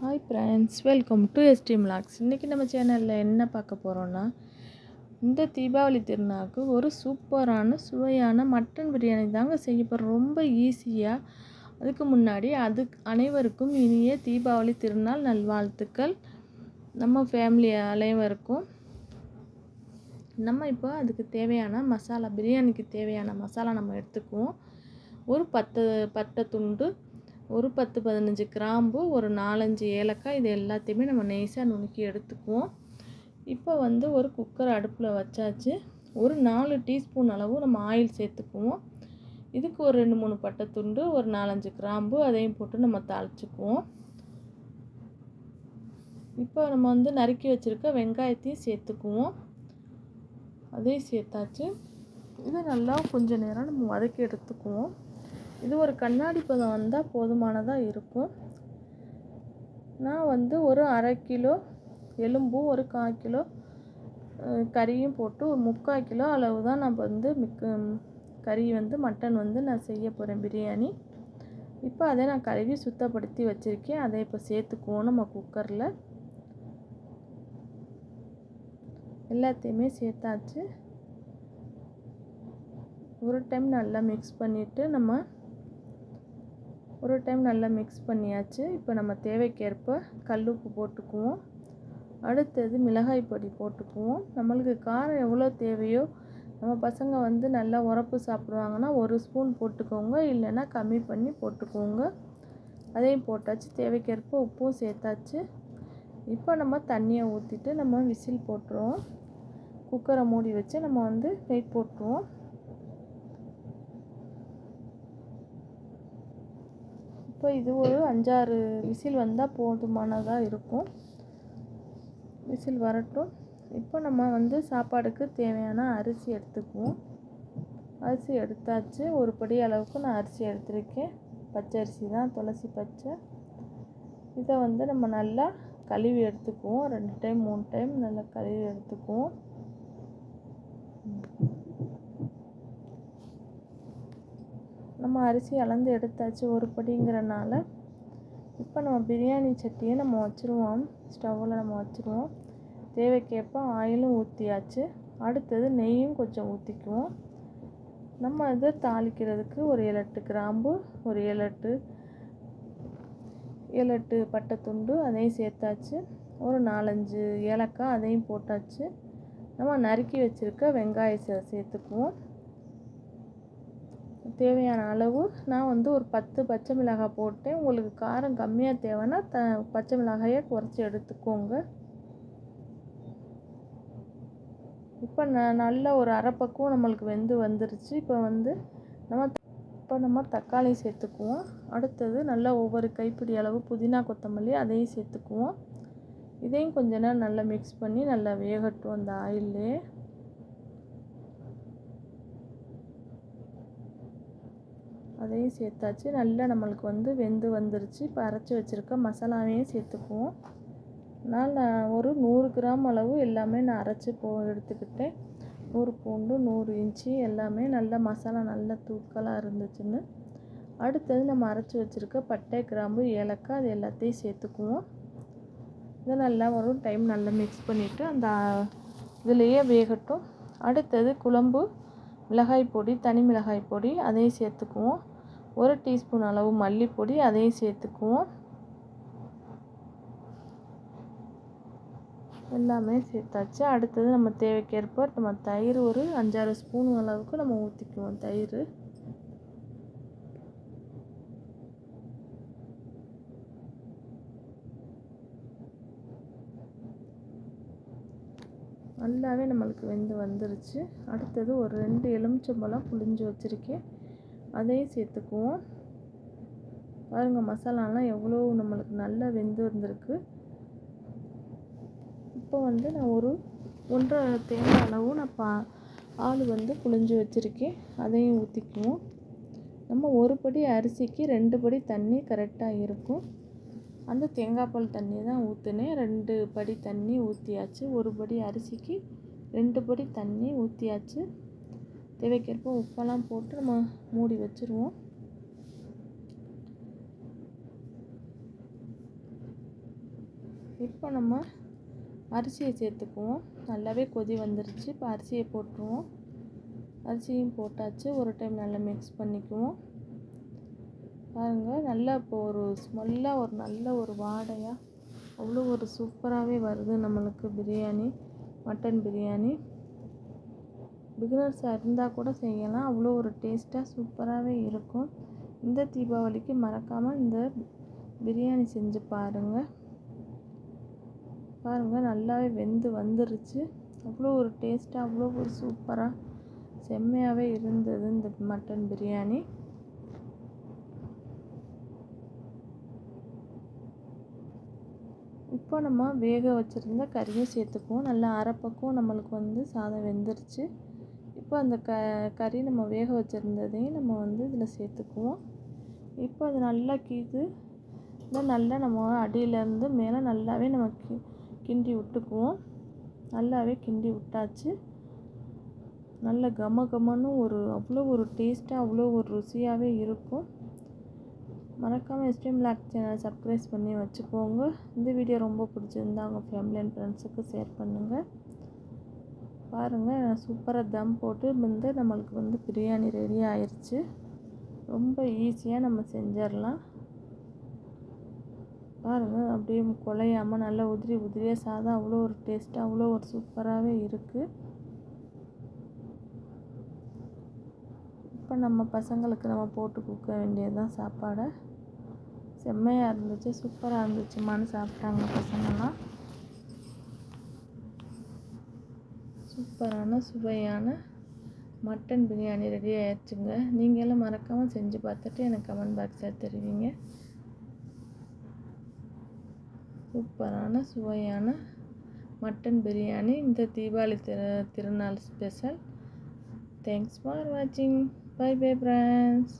Hi friends welcome to ST vlogs இன்றைக்கி நம்ம சேனலில் என்ன பார்க்க போகிறோன்னா இந்த தீபாவளி திருநாளுக்கு ஒரு சூப்பரான சுவையான மட்டன் பிரியாணி தாங்க செய்ய போகிறோம் ரொம்ப ஈஸியாக அதுக்கு முன்னாடி அது அனைவருக்கும் இனிய தீபாவளி திருநாள் நல்வாழ்த்துக்கள். நம்ம ஃபேமிலி அனைவருக்கும். நம்ம இப்போ அதுக்கு தேவையான மசாலா பிரியாணிக்கு தேவையான மசாலா நம்ம எடுத்துக்குவோம். ஒரு பத்து பட்டை துண்டு ஒரு பத்து பதினஞ்சு கிராம்பு ஒரு நாலஞ்சு ஏலக்காய் இது எல்லாத்தையுமே நம்ம நெய்ஸாக நுணுக்கி எடுத்துக்குவோம். இப்போ வந்து ஒரு குக்கர் அடுப்பில் வச்சாச்சு. ஒரு நாலு டீஸ்பூன் அளவு நம்ம ஆயில் சேர்த்துக்குவோம். இதுக்கு ஒரு ரெண்டு மூணு பட்டை துண்டு ஒரு நாலஞ்சு கிராம்பு அதையும் போட்டு நம்ம தாளிச்சுக்குவோம். இப்போ நம்ம வந்து நறுக்கி வச்சுருக்க வெங்காயத்தையும் சேர்த்துக்குவோம். அதையும் சேர்த்தாச்சு. இது நல்லா கொஞ்சம் நேரம் நம்ம வதக்கி எடுத்துக்குவோம். இது ஒரு கண்ணாடி பதம் வந்தால் போதுமானதாக இருக்கும். நான் வந்து ஒரு அரை கிலோ எலும்பும் ஒரு கால் கிலோ கறியும் போட்டு ஒரு முக்கால் கிலோ அளவு தான் நான் வந்து மிக்க கறி வந்து மட்டன் வந்து நான் செய்ய போகிறேன் பிரியாணி. இப்போ அதை நான் கழுவி சுத்தப்படுத்தி வச்சுருக்கேன். அதை இப்போ சேர்த்துக்குவோம் நம்ம குக்கரில். எல்லாத்தையுமே சேர்த்தாச்சு. ஒரு டைம் நல்லா மிக்ஸ் பண்ணிவிட்டு நம்ம ஒரு டைம் நல்லா மிக்ஸ் பண்ணியாச்சு. இப்போ நம்ம தேவைக்கேற்ப கல் உப்பு போட்டுக்குவோம். அடுத்தது மிளகாய் பொடி போட்டுக்குவோம். நம்மளுக்கு காரம் எவ்வளோ தேவையோ நம்ம பசங்க வந்து நல்லா உரப்பு சாப்பிடுவாங்கன்னா ஒரு ஸ்பூன் போட்டுக்கோங்க. இல்லைன்னா கம்மி பண்ணி போட்டுக்கோங்க. அதையும் போட்டாச்சு. தேவைக்கேற்ப உப்பும் சேர்த்தாச்சு. இப்போ நம்ம தண்ணியை ஊற்றிட்டு நம்ம விசில் போட்டுருவோம். குக்கரை மூடி வச்சு நம்ம வந்து வெயிட் போட்டுருவோம். இப்போ இது ஒரு அஞ்சாறு விசில் வந்தால் போதுமானதாக இருக்கும். விசில் வரட்டும். இப்போ நம்ம வந்து சாப்பாடுக்கு தேவையான அரிசி எடுத்துக்குவோம். அரிசி எடுத்தாச்சு. ஒரு படி அளவுக்கு நான் அரிசி எடுத்திருக்கேன். பச்சை அரிசி தான் துளசி பச்சை. இதை வந்து நம்ம நல்லா கழுவி எடுத்துக்குவோம். ரெண்டு டைம் மூணு டைம் நல்லா கழுவி எடுத்துக்குவோம். நம்ம அரிசி அளந்து எடுத்தாச்சு ஒரு படிங்கிறனால இப்போ நம்ம பிரியாணி சட்டியை நம்ம வச்சுருவோம். ஸ்டவ்வில் நம்ம வச்சுருவோம். தேவைக்கேற்ப ஆயிலும் ஊற்றியாச்சு அடுத்தது நெய்யும் கொஞ்சம் ஊற்றிக்குவோம் நம்ம இதை தாளிக்கிறதுக்கு ஒரு ஏழு எட்டு கிராம்பு ஒரு ஏழு எட்டு ஏழு எட்டு பட்டை துண்டு அதையும் சேர்த்தாச்சு. ஒரு நாலஞ்சு ஏலக்காய் அதையும் போட்டாச்சு. நம்ம நறுக்கி வச்சுருக்க வெங்காயத்தை சேர்த்துக்குவோம். தேவையான அளவு நான் வந்து ஒரு பத்து பச்சை மிளகாய் போட்டேன். உங்களுக்கு காரம் கம்மியாக தேவைன்னா த பச்சை மிளகாயை குறைச்சி எடுத்துக்கோங்க. இப்போ ந நல்ல ஒரு அரைப்பக்குவம் நம்மளுக்கு வெந்து வந்துருச்சு. இப்போ வந்து நம்ம இப்போ நம்ம தக்காளி சேர்த்துக்குவோம். அடுத்தது நல்லா ஒவ்வொரு கைப்பிடி அளவு புதினா கொத்தமல்லி அதையும் சேர்த்துக்குவோம். இதையும் கொஞ்ச நேரம் நல்லா மிக்ஸ் பண்ணி நல்லா வேகட்டும் அந்த ஆயிலே அதையும் சேர்த்தாச்சு. நல்லா நம்மளுக்கு வந்து வெந்து வந்துருச்சு. இப்போ அரைச்சி வச்சுருக்க மசாலாவையும் சேர்த்துக்குவோம். நான் ஒரு நூறு கிராம் அளவு எல்லாமே நான் அரைச்சி போ எடுத்துக்கிட்டேன். நூறு பூண்டு நூறு இன்ச்சு எல்லாமே நல்ல மசாலா நல்ல தூக்கலாக இருந்துச்சுன்னு. அடுத்தது நம்ம அரைச்சி வச்சுருக்க பட்டை கிராம்பு ஏலக்காய் அது எல்லாத்தையும் சேர்த்துக்குவோம். இதை நல்லா ஒரு டைம் நல்லா மிக்ஸ் பண்ணிவிட்டு அந்த இதுலேயே வேகட்டும். அடுத்தது குழம்பு மிளகாய் பொடி தனி மிளகாய் பொடி அதையும் சேர்த்துக்குவோம். ஒரு டீஸ்பூன் அளவு மல்லிப்பொடி அதையும் சேர்த்துக்குவோம். எல்லாமே சேர்த்தாச்சு. அடுத்தது நம்ம தேவைக்கேற்ப நம்ம தயிர் ஒரு அஞ்சாறு ஸ்பூன் அளவுக்கு நம்ம ஊற்றிக்குவோம் தயிர். நல்லாவே நம்மளுக்கு வெந்து வந்துருச்சு. அடுத்தது ஒரு ரெண்டு எலுமிச்சம்பழம் புளிஞ்சு வச்சுருக்கேன். அதையும் சேர்த்துக்குவோம். பாருங்கள் மசாலாலாம் எவ்வளோ நம்மளுக்கு நல்லா வெந்து வந்திருக்கு. இப்போ வந்து நான் ஒரு ஒன்றரை தேங்காய் அளவு நான் பா ஆள் வந்து புளிஞ்சு வச்சுருக்கேன். அதையும் ஊற்றிக்குவோம் நம்ம ஒரு படி அரிசிக்கு ரெண்டு படி தண்ணி கரெக்டாக இருக்கும். அந்த தேங்காய் பால் தண்ணி தான் ஊற்றுனேன் ரெண்டு படி தண்ணி ஊற்றியாச்சு ஒரு படி அரிசிக்கு ரெண்டு படி தண்ணி ஊற்றியாச்சு தேவைக்கேற்ப உப்பெல்லாம் போட்டு நம்ம மூடி வச்சுருவோம். இப்போ நம்ம அரிசியை சேர்த்துக்குவோம். நல்லாவே கொதி வந்துருச்சு. இப்போ அரிசியை போட்டுருவோம். அரிசியும் போட்டாச்சு. ஒரு டைம் நல்லா மிக்ஸ் பண்ணிக்குவோம். பாருங்கள் நல்லா இப்போ ஒரு ஸ்மெல்லாக ஒரு நல்ல ஒரு வாடையாக அவ்வளோ ஒரு சூப்பராகவே வருது நம்மளுக்கு பிரியாணி மட்டன் பிரியாணி. பிகினர்ஸாக இருந்தால் கூட செய்யலாம். அவ்வளோ ஒரு டேஸ்ட்டாக சூப்பராகவே இருக்கும். இந்த தீபாவளிக்கு மறக்காமல் இந்த பிரியாணி செஞ்சு பாருங்கள் பாருங்கள் நல்லாவே வெந்து வந்துருச்சு. அவ்வளோ ஒரு டேஸ்ட்டாக அவ்வளோ ஒரு சூப்பராக செம்மையாகவே இருந்தது இந்த மட்டன் பிரியாணி. இப்போ நம்ம வேக வச்சுருந்த கறியும் சேர்த்துக்குவோம். நல்லா அரைப்பக்கம் நம்மளுக்கு வந்து சாதம் வெந்துருச்சு. இப்போ அந்த க கறி நம்ம வேக வச்சுருந்ததையும் நம்ம வந்து இதில் சேர்த்துக்குவோம். இப்போ அது நல்லா கீது நல்லா நம்ம அடியிலேருந்து மேலே நல்லாவே நம்ம கி கிண்டி விட்டுக்குவோம். நல்லாவே கிண்டி விட்டாச்சு. நல்ல கம கமன்னு ஒரு அவ்வளோ ஒரு டேஸ்ட்டாக அவ்வளோ ஒரு ருசியாகவே இருக்கும். மறக்காமல் எஸ்டிஎம் லாக் சேனல் சப்ஸ்கிரைப் பண்ணி வச்சுக்கோங்க. இந்த வீடியோ ரொம்ப பிடிச்சிருந்தா உங்கள் ஃபேமிலி அண்ட் ஃப்ரெண்ட்ஸுக்கு ஷேர் பண்ணுங்கள் பாருங்கள் சூப்பராக தம் போட்டு வந்து நம்மளுக்கு வந்து பிரியாணி ரெடி ஆயிடுச்சு ரொம்ப ஈஸியாக நம்ம செஞ்சிடலாம். பாருங்கள் அப்படியே குலையாமல் நல்லா உதிரி உதிரியாக சாதம் அவ்வளோ ஒரு டேஸ்ட்டாக அவ்வளோ ஒரு சூப்பராகவே இருக்குது இப்போ நம்ம பசங்களுக்கு நம்ம போட்டு கொடுக்க வேண்டியதுதான் சாப்பாடை. செம்மையாக இருந்துச்சு சூப்பராக இருந்துச்சுமான்னு சாப்பிட்டாங்க பசங்கள்லாம். சூப்பரான சுவையான மட்டன் பிரியாணி ரெடி ஆயிடுச்சுங்க. நீங்களும் மறக்காமல் செஞ்சு பார்த்துட்டு எனக்கு கமெண்ட் பாக்ஸில் தெரிவிங்க. சூப்பரான சுவையான மட்டன் பிரியாணி. இந்த தீபாவளி திரு திருநாள் ஸ்பெஷல் தேங்க்ஸ் ஃபார் வாட்சிங் பை பை ஃப்ரெண்ட்ஸ்